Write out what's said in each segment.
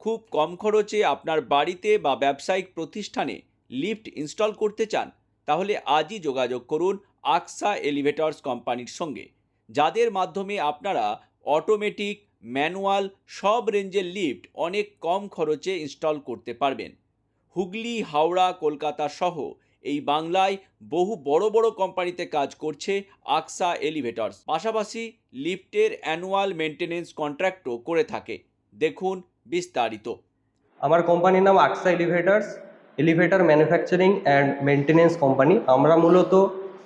খুব কম খরচে আপনার বাড়িতে বা ব্যবসায়িক প্রতিষ্ঠানে লিফট ইনস্টল করতে চান, তাহলে আজই যোগাযোগ করুন আকসা এলিভেটরস কোম্পানির সঙ্গে, যাদের মাধ্যমে আপনারা অটোমেটিক, ম্যানুয়াল সব রেঞ্জের লিফট অনেক কম খরচে ইনস্টল করতে পারবেন। হুগলি, হাওড়া, কলকাতা সহ এই বাংলায় বহু বড় বড় কোম্পানিতে কাজ করছে আকসা এলিভেটরস। পাশাপাশি লিফটের অ্যানুয়াল মেনটেনেন্স কন্ট্রাক্টও করে থাকে। দেখুন বিস্তারিত। আমার কোম্পানির নাম Aksa elevators elevator manufacturing and maintenance company আমরা মূলত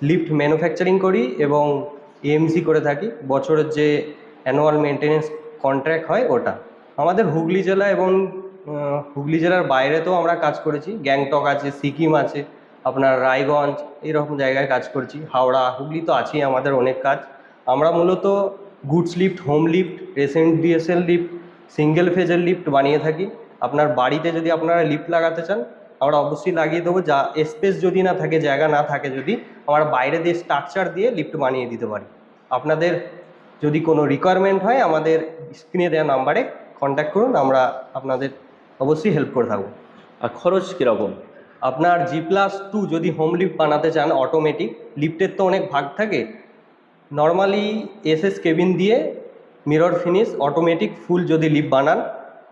লিফট ম্যানুফ্যাকচারিং করি এবং এএমসি করে থাকি। বছরের যে অ্যানুয়াল মেনটেনেন্স কন্ট্রাক্ট হয় ওটা। আমাদের হুগলি জেলা এবং হুগলি জেলার বাইরেতেও আমরা কাজ করেছি। গ্যাংটক আছে, সিকিম আছে, আপনার রায়গঞ্জ, এরকম জায়গায় কাজ করছি। হাওড়া, হুগলি তো আছেই আমাদের অনেক কাজ। আমরা মূলত goods lift home lift recent DSL lift single ফেজের লিফট বানিয়ে থাকি। আপনার বাড়িতে যদি আপনারা লিফট লাগাতে চান আমরা অবশ্যই লাগিয়ে দেবো। যা স্পেস যদি না থাকে জায়গা না থাকে যদি আমরা বাইরে দিয়ে স্ট্রাকচার দিয়ে লিফট বানিয়ে দিতে পারি। আপনাদের যদি কোনো রিকোয়ারমেন্ট হয় আমাদের স্ক্রিনে দেওয়া নাম্বারে কন্ট্যাক্ট করুন আমরা আপনাদের অবশ্যই হেল্প করে থাকব। আর খরচ কীরকম? আপনার জি প্লাস টু যদি হোম লিফট বানাতে চান অটোমেটিক লিফটের তো অনেক ভাগ থাকে। নর্মালি এসএস কেবিন দিয়ে মিরর ফিনিশ অটোমেটিক ফুল যদি লিফট বানান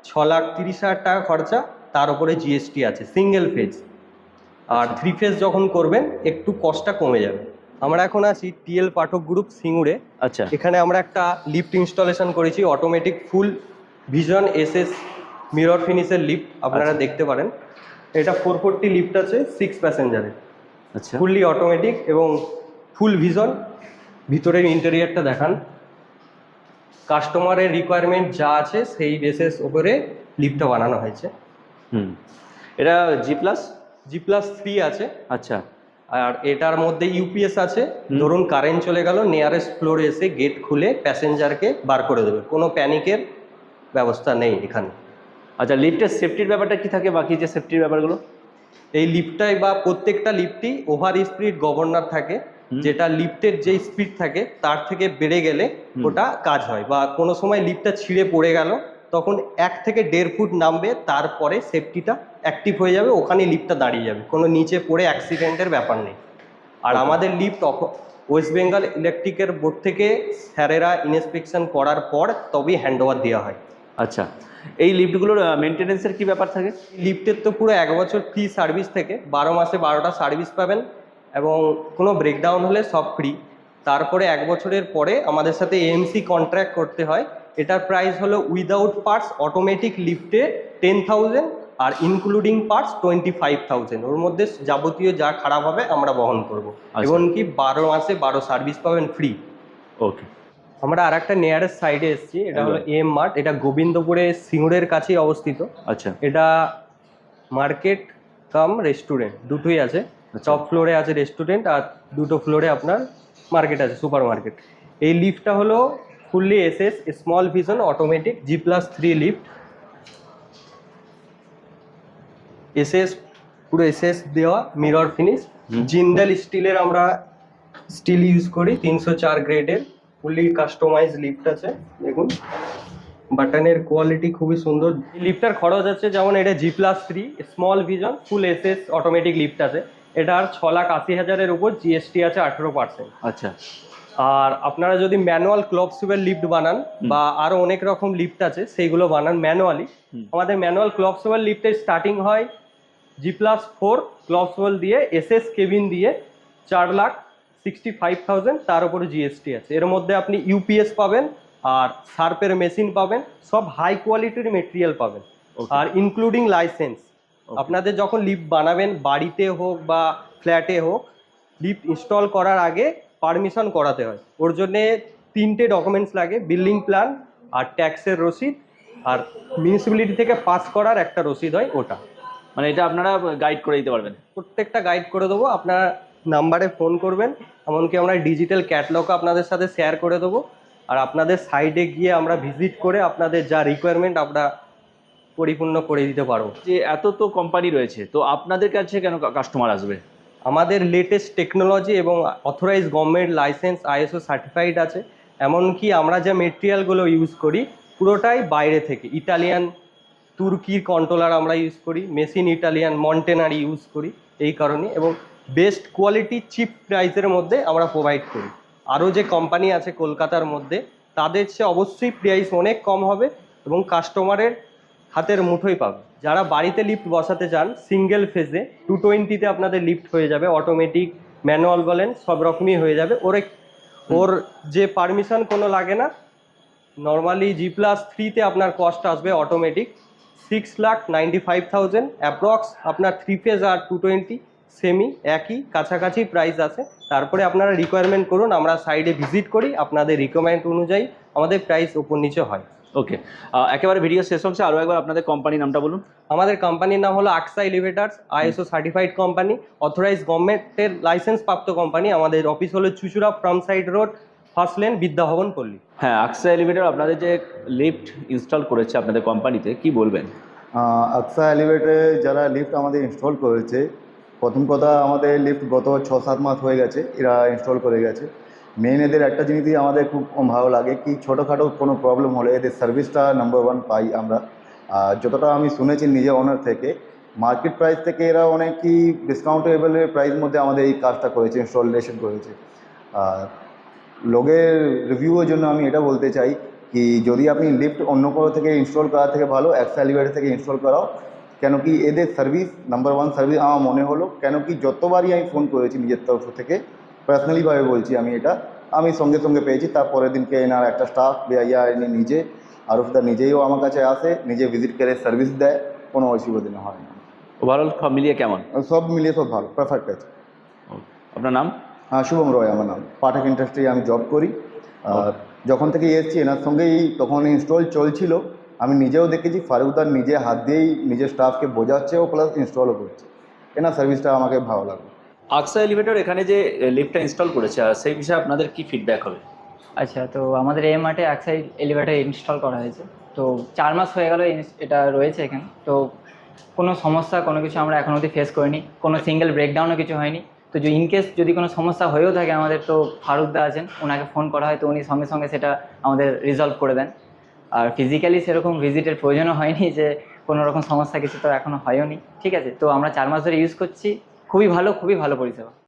ছ লাখ তিরিশ হাজার টাকা খরচা তার উপরে জিএসটি আছে সিঙ্গেল ফেজ আর থ্রি ফেজ যখন করবেন একটু কস্টটা কমে যাবে। আমরা এখন আছি টিএল পাঠক গ্রুপ সিঙ্গুরে। আচ্ছা। এখানে আমরা একটা লিফট ইনস্টলেশন করেছি automatic full vision SS mirror ফিনিশের lift আপনারা আচ্ছা। দেখতে পারেন। এটা ফোর ফোরটি লিফট আছে সিক্স প্যাসেঞ্জারের আচ্ছা। ফুললি অটোমেটিক এবং ফুল ভিজন ভিতরের ইন্টেরিয়ারটা দেখান। কাস্টমারের রিকোয়ারমেন্ট যা আছে সেই বেসেস ওপরে লিফটটা বানানো হয়েছে। হুম। এটা G plus G plus three আছে। আচ্ছা। আর এটার মধ্যে ইউপিএস আছে। ধরুন কারেন্ট চলে গেল নিয়ারেস্ট ফ্লোরে এসে গেট খুলে প্যাসেঞ্জারকে বার করে দেবে। কোনো প্যানিকের ব্যবস্থা নেই এখানে। আচ্ছা লিফটের সেফটির ব্যাপারটা কি থাকে? বাকি যে সেফটির ব্যাপারগুলো? এই লিফটটাই বা প্রত্যেকটা লিফটই ওভার স্পিড গভর্নর থাকে। যেটা লিফটের যে স্পিড থাকে তার থেকে বেড়ে গেলে ওটা কাজ হয়। বা কোনো সময় লিফটটা ছিঁড়ে পড়ে গেল তখন এক থেকে দেড় ফুট নামবে তারপরে সেফটিটা অ্যাক্টিভ হয়ে যাবে ওখানে লিফটটা দাঁড়িয়ে যাবে। কোনো নিচে পড়ে অ্যাক্সিডেন্টের ব্যাপার নেই। আর. আমাদের লিফট ওয়েস্ট বেঙ্গল ইলেকট্রিকের বোর্ড থেকে স্যারেরা ইন্সপেকশন করার পর তবেই হ্যান্ড ওভার দেওয়া হয়। আচ্ছা এই লিফটগুলোর মেনটেনেন্সের কি ব্যাপার থাকে? লিফটের তো পুরো এক বছর ফ্রি সার্ভিস থেকে বারো মাসে বারোটা সার্ভিস পাবেন। এবং কোনো ব্রেকডাউন হলে সব ফ্রি তারপরে এক বছরের পরে আমাদের সাথে এএমসি কন্ট্র্যাক্ট করতে হয়। এটার প্রাইস হলো উইদাউট পার্টস অটোমেটিক লিফটে টেন থাউজেন্ড আর including parts twenty five thousand ওর মধ্যে যাবতীয় যা খারাপ হবে আমরা বহন করব। আচ্ছা। এমনকি বারো মাসে বারো সার্ভিস পাবেন ফ্রি ওকে আমরা আর একটা নিয়ারেস্ট সাইডে এসেছি এটা হলো। এম মার্ট এটা গোবিন্দপুরে সিঙ্গুরের কাছেই অবস্থিত। আচ্ছা। এটা মার্কেট কাম রেস্টুরেন্ট দুটোই আছে। টপ ফ্লোরে আছে রেস্টুরেন্ট আর দুটো ফ্লোরে আপনার মার্কেট আছে সুপার মার্কেট এই লিফটটা হলো fully SS small vision automatic G plus three lift SS পুরো এসএস দেওয়া মিরর ফিনিশ জিন্দাল স্টিলের আমরা স্টিল ইউজ করি তিনশো চার গ্রেডের ফুললি কাস্টমাইজ লিফট আছে দেখুন। বাটনের কোয়ালিটি খুবই সুন্দর। লিফটার খরচ আছে যেমন এটা G plus three small vision full SS automatic lift আছে। এটার ছ লাখ আশি হাজারের উপর জিএসটি আছে আঠেরো পার্সেন্ট আচ্ছা। আর আপনারা যদি ম্যানুয়াল ক্লপসিবেল লিফট বানান বা আরও অনেক রকম লিফট আছে সেইগুলো বানান ম্যানুয়ালি আমাদের ম্যানুয়াল ক্লপসিবেল লিফটের স্টার্টিং হয় জি প্লাস ফোর ক্লপসিবেল দিয়ে এস এস কেবিন দিয়ে চার লাখ সিক্সটি ফাইভ থাউজেন্ড তার উপরে জিএসটি আছে। এর মধ্যে আপনি ইউপিএস পাবেন আর সার্পের মেশিন পাবেন সব হাই কোয়ালিটির মেটেরিয়াল পাবেন। আর ইনক্লুডিং লাইসেন্স. আপনাদের যখন লিফট বানাবেন বাড়িতে হোক বা ফ্ল্যাটে হোক লিফট ইনস্টল করার আগে পারমিশন করাতে হয়। ওর জন্যে তিনটে ডকুমেন্টস লাগে বিল্ডিং প্ল্যান আর ট্যাক্সের রসিদ আর মিউনিসিপ্যালিটি থেকে পাস করার একটা রসিদ হয় ওটা। মানে এটা আপনারা গাইড করে দিতে পারবেন? প্রত্যেকটা গাইড করে দেবো আপনার নাম্বারে ফোন করবেন এমনকি আমরা ডিজিটাল ক্যাটলগ আপনাদের সাথে শেয়ার করে দেবো। আর আপনাদের সাইডে গিয়ে আমরা ভিজিট করে আপনাদের যা রিকোয়ারমেন্ট আমরা পরিপূর্ণ করে দিতে পারো। যে এত তো কোম্পানি রয়েছে তো আপনাদের কাছে কেন কাস্টমার আসবে? আমাদের লেটেস্ট টেকনোলজি এবং authorise government license ISO certified আছে। এমনকি আমরা যে মেটেরিয়ালগুলো ইউজ করি পুরোটাই বাইরে থেকে। ইটালিয়ান তুর্কির কন্ট্রোলার আমরা ইউজ করি মেশিন ইটালিয়ান মন্টেনারি ইউজ করি এই কারণে এবং বেস্ট কোয়ালিটি চিপ প্রাইসের মধ্যে আমরা প্রোভাইড করি। আরও যে কোম্পানি আছে কলকাতার মধ্যে তাদের চেয়ে অবশ্যই প্রাইস অনেক কম হবে এবং কাস্টমারের হাতের মুঠোই পাবে। যারা বাড়িতে লিফট বসাতে চান সিঙ্গেল ফেজে টু টোয়েন্টিতে আপনাদের লিফট হয়ে যাবে অটোমেটিক ম্যানুয়াল বলেন সব রকমই হয়ে যাবে। ওর ওর যে পারমিশন কোনো লাগে না নর্মালি জি প্লাস থ্রিতে আপনার কস্ট আসবে automatic six lakh ninety five thousand approx আপনার থ্রি ফেজ আর টু টোয়েন্টি সেমি একই কাছাকাছি প্রাইস আছে। তারপরে আপনারা রিকোয়ারমেন্ট করুন আমরা সাইডে ভিজিট করি আপনাদের রিকোয়ারমেন্ট অনুযায়ী আমাদের প্রাইস ওপর নিচে হয়। ওকে একেবারে ভিডিও শেষ অংশে আরও একবার আপনাদের কোম্পানির নামটা বলুন। আমাদের কোম্পানির নাম হলো Aksa elevators ISO certified company authorise গভর্নমেন্টের লাইসেন্স প্রাপ্ত কোম্পানি আমাদের অফিস হলো Chuchura from side road first lane Bidyabhaban Palli. হ্যাঁ আকসা এলিভেটর আপনাদের যে লিফট ইনস্টল করেছে আপনাদের কোম্পানিতে কি বলবেন? আকসা এলিভেটরে যারা লিফট আমাদের ইনস্টল করেছে প্রথম কথা আমাদের লিফট গত ছ সাত মাস হয়ে গেছে এরা ইনস্টল করে গেছে। মেন এদের একটা জিনিসই আমাদের খুব ভালো লাগে কি ছোটোখাটো কোনো প্রবলেম হলে এদের সার্ভিসটা নাম্বার ওয়ান পাই আমরা। আর যতটা আমি শুনেছি নিজে ওনার থেকে মার্কেট প্রাইস থেকে এরা অনেকই ডিসকাউন্টেবলের প্রাইস মধ্যে আমাদের এই কাজটা করেছে ইনস্টলেশন করেছে। আর লোকের রিভিউয়ের জন্য আমি এটা বলতে চাই কি যদি আপনি লিফট অন্য কোনো থেকে ইনস্টল করার থেকে ভালো অ্যাক্সা এলিভেটর থেকে ইনস্টল করাও, কেন কি এদের সার্ভিস নাম্বার ওয়ান সার্ভিস আমার মনে হলো, কেন কি যতবারই আমি ফোন করেছি নিজের তরফ থেকে পার্সোনালিভাবে বলছি আমি এটা। আমি সঙ্গে সঙ্গে পেয়েছি তারপরের দিনকে এনার একটা স্টাফ ইয়া ইনি নিজে আরফদা নিজেও আমার কাছে আসে নিজে ভিজিট করে সার্ভিস দেয় কোনো অসুবিধা হয় না। ওভারঅল সব মিলিয়ে কেমন? সব মিলিয়ে সব ভালো পারফেক্ট আছে। আপনার নাম? হ্যাঁ শুভম রয় আমার নাম। পাঠক ইন্ডাস্ট্রি আমি জব করি। আর যখন থেকে এসেছি এনার সঙ্গেই তখন ইনস্টল চলছিল। আমি নিজেও দেখেছি ফারুকদার নিজে হাত দিয়েই নিজের স্টাফকে বোঝাচ্ছে ও প্লাস ইনস্টলও করছে। এনার সার্ভিসটা আমাকে ভালো লাগল। আকসা এলিভেটর এখানে যে লিফটটা ইনস্টল করেছে সেই বিষয়ে আপনাদের কি ফিডব্যাক হবে? আচ্ছা তো আমাদের এই মাঠে সাইড এলিভেটার ইনস্টল করা হয়েছে। তো চার মাস হয়ে গেল এটা রয়েছে এখানে। তো কোনো সমস্যা, কোনো কিছু আমরা এখন অবধি ফেস করিনি। কোনো সিঙ্গেল ব্রেকডাউনও কিছু হয়নি। তো ইনকেস যদি কোনো সমস্যা হয়েও থাকে আমাদের, তো ফারুকদা আছেন, ওনাকে ফোন করা হয়, তো উনি সঙ্গে সঙ্গে সেটা আমাদের রিজলভ করে দেন। আর ফিজিক্যালি সেরকম ভিজিটের প্রয়োজনও হয়নি যে, কোনো রকম সমস্যা কিছু তো এখনও হয়ও নি ঠিক আছে, তো আমরা চার মাস ধরে ইউজ করছি। খুবই ভালো খুবই ভালো পরিষেবা।